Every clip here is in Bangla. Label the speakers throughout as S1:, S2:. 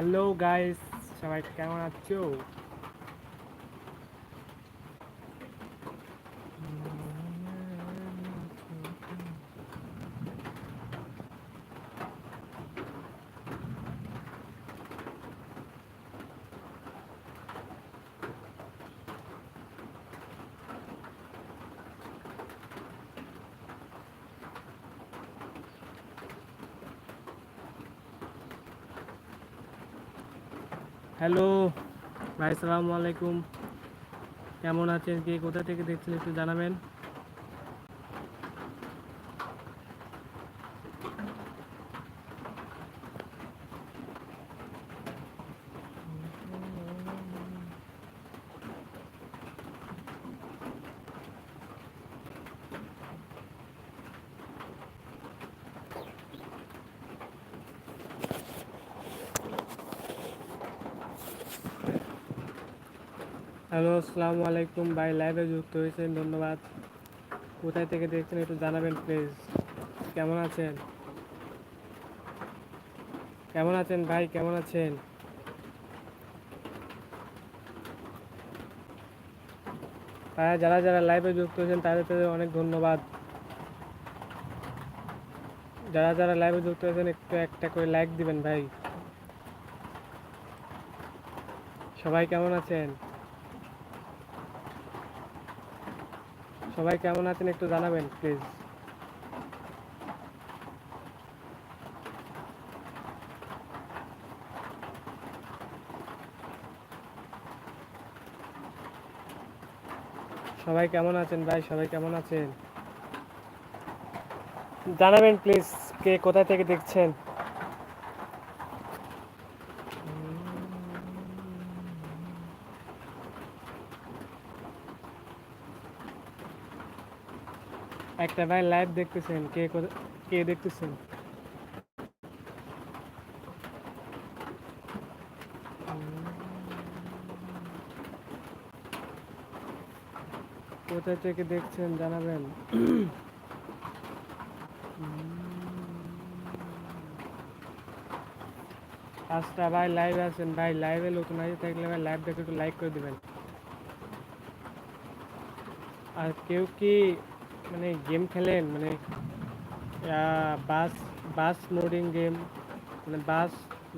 S1: হ্যালো গাইস সবাই কেমন আছো? হ্যালো ভাই সালামু আলাইকুম। কেমন আছেন? কে কোথা থেকে দেখছেন একটু জানাবেন। হ্যালো, আসসালামু আলাইকুম। ভাই লাইভে যুক্ত হয়েছেন, ধন্যবাদ। কোথায় থেকে দেখছেন একটু জানাবেন প্লিজ কেমন আছেন? কেমন আছেন ভাই? কেমন আছেন? ভাইয়া, যারা যারা লাইভে যুক্ত হয়েছেন, তাদের তাদের অনেক ধন্যবাদ। যারা যারা লাইভে যুক্ত হয়েছেন, একটু একটা করে লাইক দিবেন ভাই। সবাই কেমন আছেন? সবাই কেমন আছেন একটু জানাবেন প্লিজ সবাই কেমন আছেন ভাই? সবাই কেমন আছেন? জানাবেন প্লিজ কে কোথা থেকে দেখছেন? একটা ভাই লাইভ দেখতেছেন, কে কে দেখতেছেন? কোথা থেকে দেখছেন জানাবেন? আচ্ছা ভাই লাইভে আছেন, ভাই লাইভে নতুন আছে থাকলে ভাই লাইভ দেখে একটু লাইক করে দিবেন। আর কেউ কি মানে গেম খেলেন মানে বাস বাস মোডিং গেম মানে বাস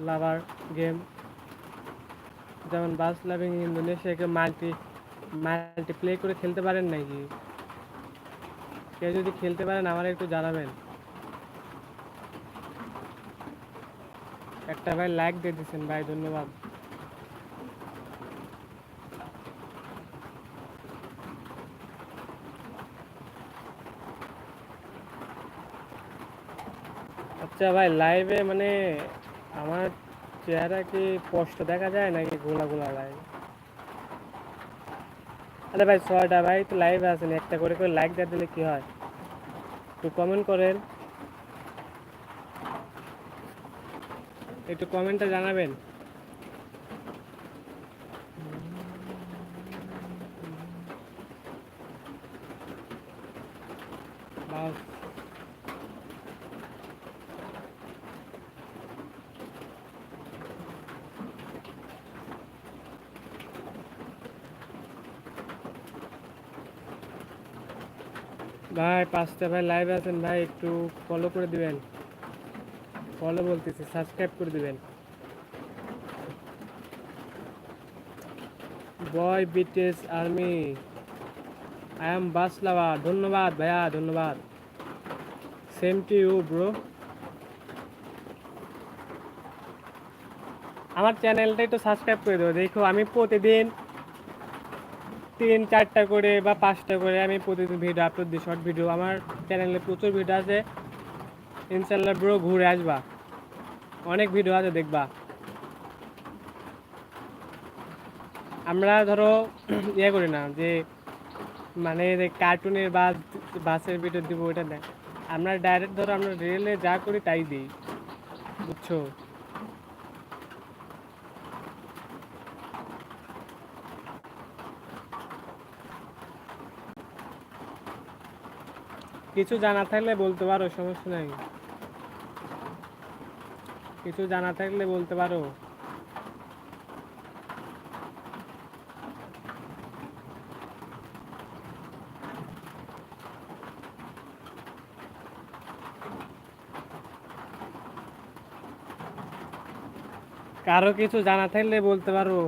S1: লাভার গেম যেমন বাস লাভিং ইন্দোনেশিয়াকে মাল্টি মাল্টি প্লে করে খেলতে পারেন নাকি? কেউ যদি খেলতে পারেন, আমার একটু জানাবেন। একটা ভাই লাইক দিয়ে দিচ্ছেন ভাই, ধন্যবাদ। আচ্ছা ভাই লাইভে মানে আমার চেহারা কি স্পষ্ট দেখা যায় নাকি গোলা গোলা লাইভ আরে ভাই, ছয়টা ভাই, তো লাইভে আছেন, একটা করে করে লাইক দিয়ে দিলে কি হয়? একটু কমেন্ট করেন। একটু কমেন্টটা জানাবেন। বাস। ভাই, পাঁচটা ভাই লাইভ আছেন ভাই, একটু ফলো করে দিবেন। ফলো বলতেছি সাবস্ক্রাইব করে দিবেন। Boy BTS army I am bus lover ধন্যবাদ ভাইয়া, ধন্যবাদ। সেম টু ইউ ব্রো আমার চ্যানেলটা একটু সাবস্ক্রাইব করে দেবো দেখো আমি প্রতিদিন তিন, চারটা করে বা পাঁচটা করে আমি প্রতিদিন ভিডিও আপলোড দিই শর্ট ভিডিও আমার চ্যানেলে প্রচুর ভিডিও আছে। ইনশাল্লাহ ব্রো ঘুরে আসবা। অনেক ভিডিও আছে, দেখবা। আমরা ধরো ইয়ে করি না যে মানে কার্টুনের বা বাসের ভিডিও দিব ওটা দেয় আমরা ডাইরেক্ট ধরো আমরা রিয়েলে যা করি তাই দিই। বুঝছ? কিছু জানা থাকলে বলতে পারো, সমস্যা নাই। কিছু জানা থাকলে বলতে পারো। কারও কিছু জানা থাকলে বলতে পারো।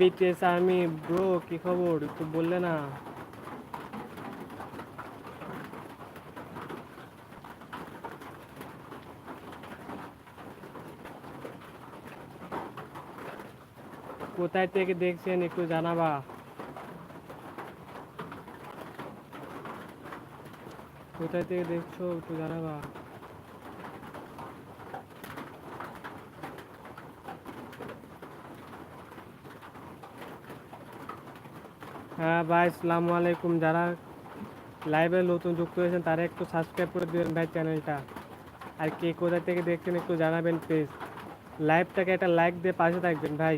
S1: বয় বিটিএস আর্মি ব্রো কি খবর একটু বললে না কোথায় থেকে দেখছেন একটু জানাবা কোথায় থেকে দেখছ একটু জানাবা হ্যাঁ ভাই, আসসালামু আলাইকুম। যারা লাইভে নতুন যুক্ত হয়েছেন, তারা একটু সাবস্ক্রাইব করে দেবেন ভাই চ্যানেলটা আর কে কোথা থেকে দেখছেন একটু জানাবেন প্লিজ লাইভটাকে একটা লাইক দিয়ে পাশে থাকবেন ভাই।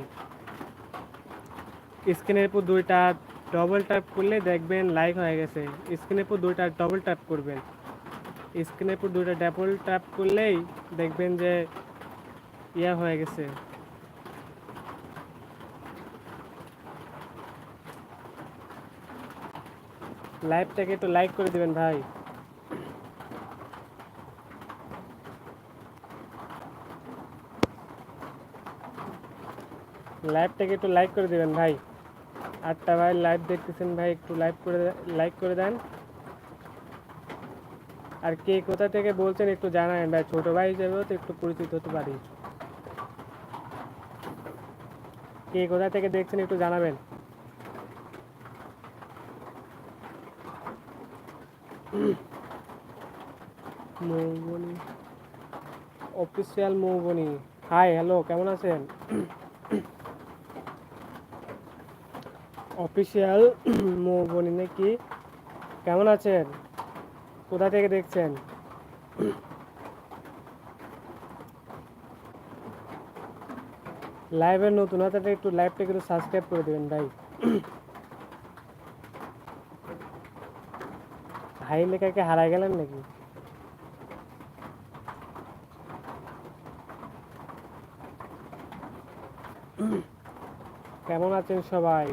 S1: স্ক্রিনের উপর দুইটা ডবল ট্যাপ করলে দেখবেন লাইক হয়ে গেছে। স্ক্রিনের উপর দুইটা ডবল ট্যাপ করবেন। স্ক্রিনের উপর দুইটা ডাবল ট্যাপ করলেই দেখবেন যে ইয়া হয়ে গেছে। লাইভটাকে একটু লাইক করে দিবেন ভাই। লাইভটাকে একটু লাইক করে দিবেন ভাই। আটটা ভাই লাইভ দেখতেছেন ভাই, একটু লাইভ করে লাইক করে দেন। আর কে কোথা থেকে বলছেন একটু জানাবেন ভাই, ছোট ভাই হিসেবেও তো একটু পরিচিত হতে পারি। কে কোথা থেকে দেখছেন একটু জানাবেন। Moubani. Official Moubani. Hi hello কেমন আছেন? অফিসিয়াল মৌবনি নাকি? কেমন আছেন? কোথা থেকে দেখছেন? লাইভের নতুন হাতে একটু লাইভটাকে একটু সাবস্ক্রাইব করে দেবেন ভাই। হাই লেখাকে হারাই গেলেন নাকি? কেমন আছেন সবাই?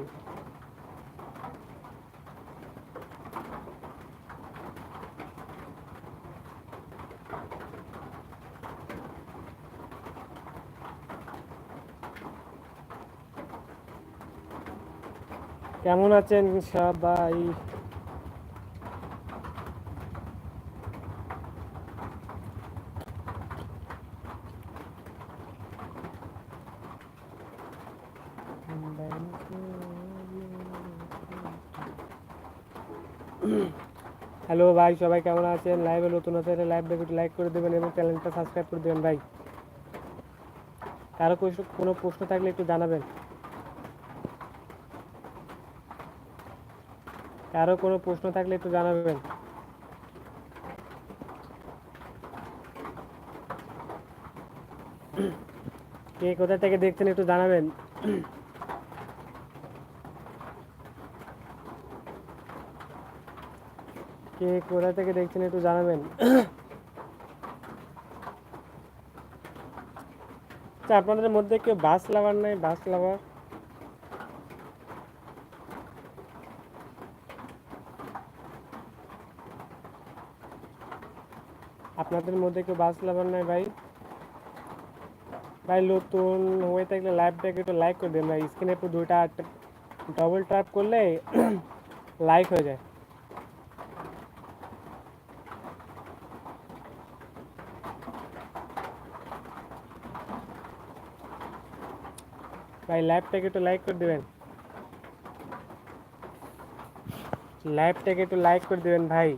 S1: কেমন আছেন সবাই হ্যালো ভাই, সবাই কেমন আছেন? লাইভে নতুন হতে লাইভ একটু লাইক করে দেবেন এবং চ্যানেলটা সাবস্ক্রাইব করে দেবেন ভাই। কারও কোনো প্রশ্ন থাকলে একটু জানাবেন। কারও কোনো প্রশ্ন থাকলে একটু জানাবেন। কে কোথা থেকে দেখছেন একটু জানাবেন। কে কোথা থেকে দেখছেন একটু জানাবেন। আচ্ছা আপনাদের মধ্যে কেউ বাস লাভার নাই? Bus lover? আপনাদের মধ্যে কেউ বাস লাভার নাই ভাই? ভাই, নতুন হয়ে থাকলে লাইভটাকে একটু লাইক করে দেন ভাই। স্ক্রিনে একটু দুইটা ডবল ট্যাপ করলে লাইক হয়ে যায়। ভাই লাইভটাকে একটু লাইক করে দেবেন। লাইভটাকে একটু লাইক করে দেবেন ভাই।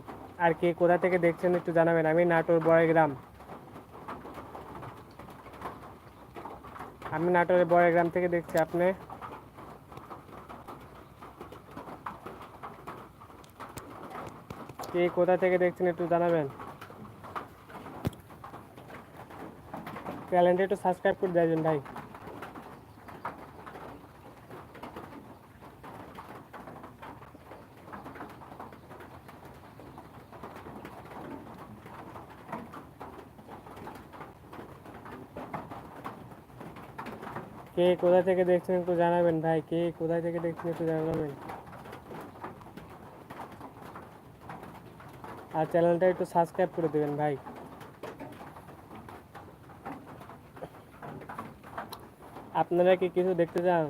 S1: আর কে কোথা থেকে দেখছেন একটু জানাবেন। আমি নাটোর বড়গ্রাম আমি নাটোরের বড়গ্রাম থেকে দেখছি আপনি। কে কোথা থেকে দেখছেন একটু জানাবেন। চ্যানেলটা একটু সাবস্ক্রাইব করে দেবেন ভাই। কে কোথা থেকে দেখছেন একটু জানাবেন, ভাই, কে কোথায় থেকে দেখছেন একটু জানাবেন? আর চ্যানেলটা একটু সাবস্ক্রাইব করে দেবেন, ভাই। আপনারা কি কিছু দেখতে চান?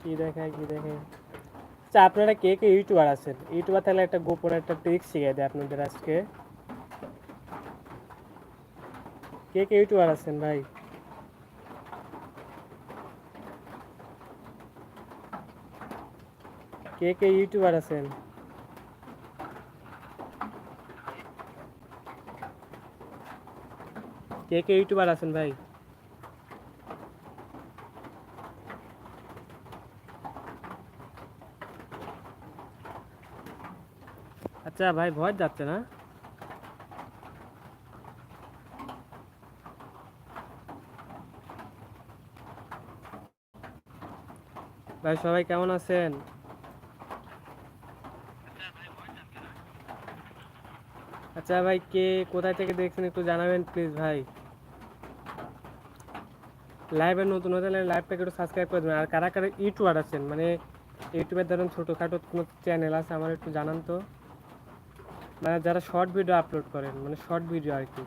S1: কি দেখায় কি দেখায়? আচ্ছা আপনারা কে কে ইউটিউবার আছেন? ইউটিউবার তাহলে একটা গোপন একটা ট্রিক শিখিয়ে দেয় আপনাদের আজকে। কে কে ইউটিউবার আছেন, ভাই? কে কে ইউটিউবার আছেন? কে কে ইউটিউবার আছেন ভাই? আচ্ছা ভাই, ভয় যাচ্ছে না? ভাই, সবাই কেমন আছেন? আচ্ছা ভাই কে কোথায় থেকে দেখছেন একটু জানাবেন প্লিজ ভাই। লাইভে নতুন হতে লাইভটাকে একটু সাবস্ক্রাইব করে দেবেন। আর কারা কারা ইউটিউবার আছেন মানে ইউটিউবের ধরুন ছোটোখাটো কোনো চ্যানেল আছে, আমার একটু জানান তো। মানে যারা শর্ট ভিডিও আপলোড করেন মানে শর্ট ভিডিও আর কি।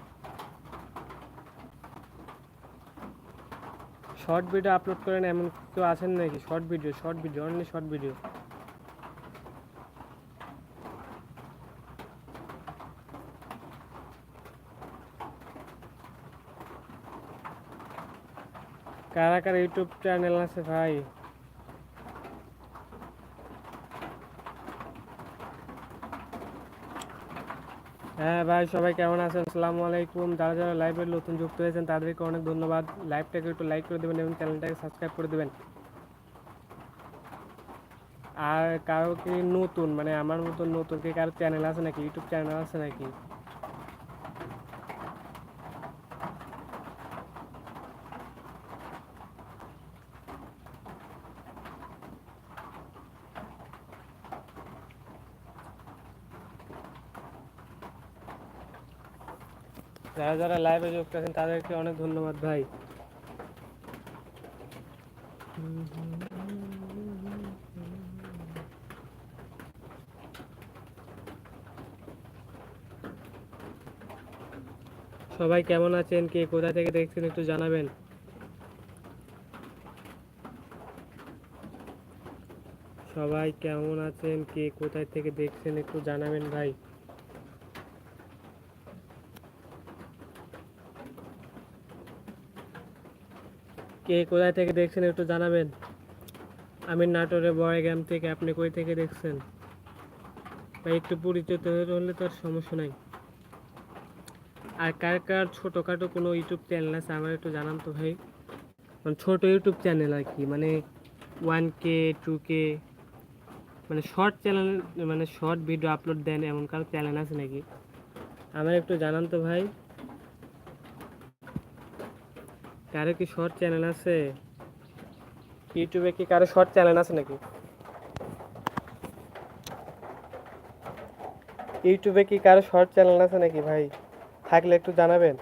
S1: শর্ট ভিডিও আপলোড করেন এমন কেউ আছেন নাকি? Short video short video only short video কারা কারা ইউটিউব চ্যানেল আছে ভাই? হ্যাঁ ভাই, সবাই কেমন আছেন? আসসালামু আলাইকুম। যারা যারা লাইভে নতুন যুক্ত হয়েছেন, তাদেরকে অনেক ধন্যবাদ। লাইভটাকে একটু লাইক করে দেবেন এবং চ্যানেলটাকে সাবস্ক্রাইব করে দেবেন। আর কারও কি নতুন? মানে আমার মতন নতুন কি কারও চ্যানেল আছে নাকি? ইউটিউব চ্যানেল আছে নাকি? যারা যারা লাইভে যুক্ত আছেন, তাদেরকে অনেক ধন্যবাদ ভাই। সবাই কেমন আছেন? কে কোথা থেকে দেখছেন একটু জানাবেন। সবাই কেমন আছেন? কে কোথায় থেকে দেখছেন একটু জানাবেন ভাই। কে কোথায় থেকে দেখছেন একটু জানাবেন। আমি নাটোরের বড়গ্রাম থেকে আপনি কই থেকে দেখছেন? ভাই, একটু পরিচিত হলে তো আর সমস্যা নাই। আর কার কার ছোটোখাটো কোনো ইউটিউব চ্যানেল আছে আমার একটু জানান তো ভাই। মানে ছোটো ইউটিউব চ্যানেল আর কি মানে ওয়ান কে, টু কে মানে শর্ট চ্যানেল মানে শর্ট ভিডিও আপলোড দেন এমন কারও চ্যানেল আছে নাকি? আমার একটু জানান তো ভাই। কারও কি শর্ট চ্যানেল আছে? ইউটিউবে কি কারও শর্ট চ্যানেল আছে নাকি? ইউটিউবে কি কারও শর্ট চ্যানেল আছে নাকি ভাই? থাকলে একটু জানাবেন।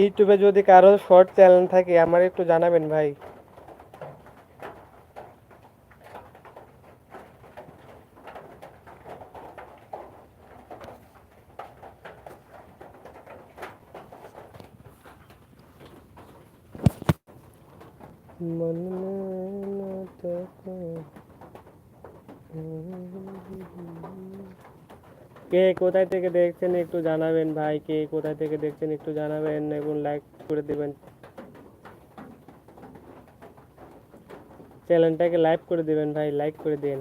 S1: ইউটিউবে যদি কারও শর্ট চ্যানেল থাকে আমার একটু জানাবেন ভাই। কে কোথায় থেকে দেখছেন একটু জানাবেন ভাই, কে কোথায় থেকে দেখছেন একটু জানাবেন এবং লাইক করে দেবেন। চ্যানেলটাকে লাইক করে দেবেন ভাই লাইক করে দেন।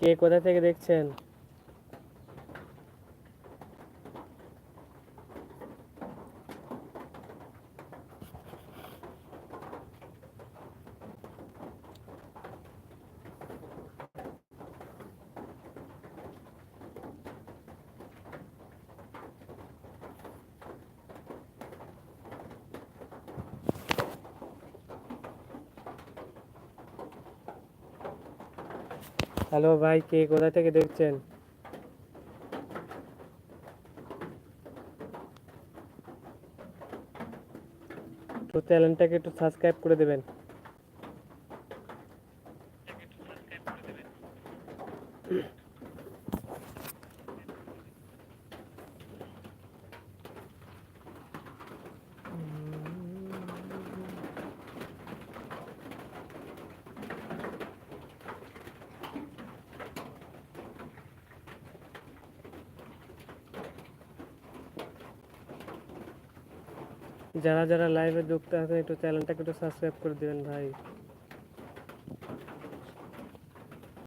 S1: কে কোথা থেকে দেখছেন? হ্যালো ভাই কে কোথা থেকে দেখছেন? তো চ্যানেলটাকে একটু সাবস্ক্রাইব করে দেবেন। যারা যারা লাইভে যুক্ত আছেন একটু চ্যানেলটাকে একটু সাবস্ক্রাইব করে দেবেন ভাই।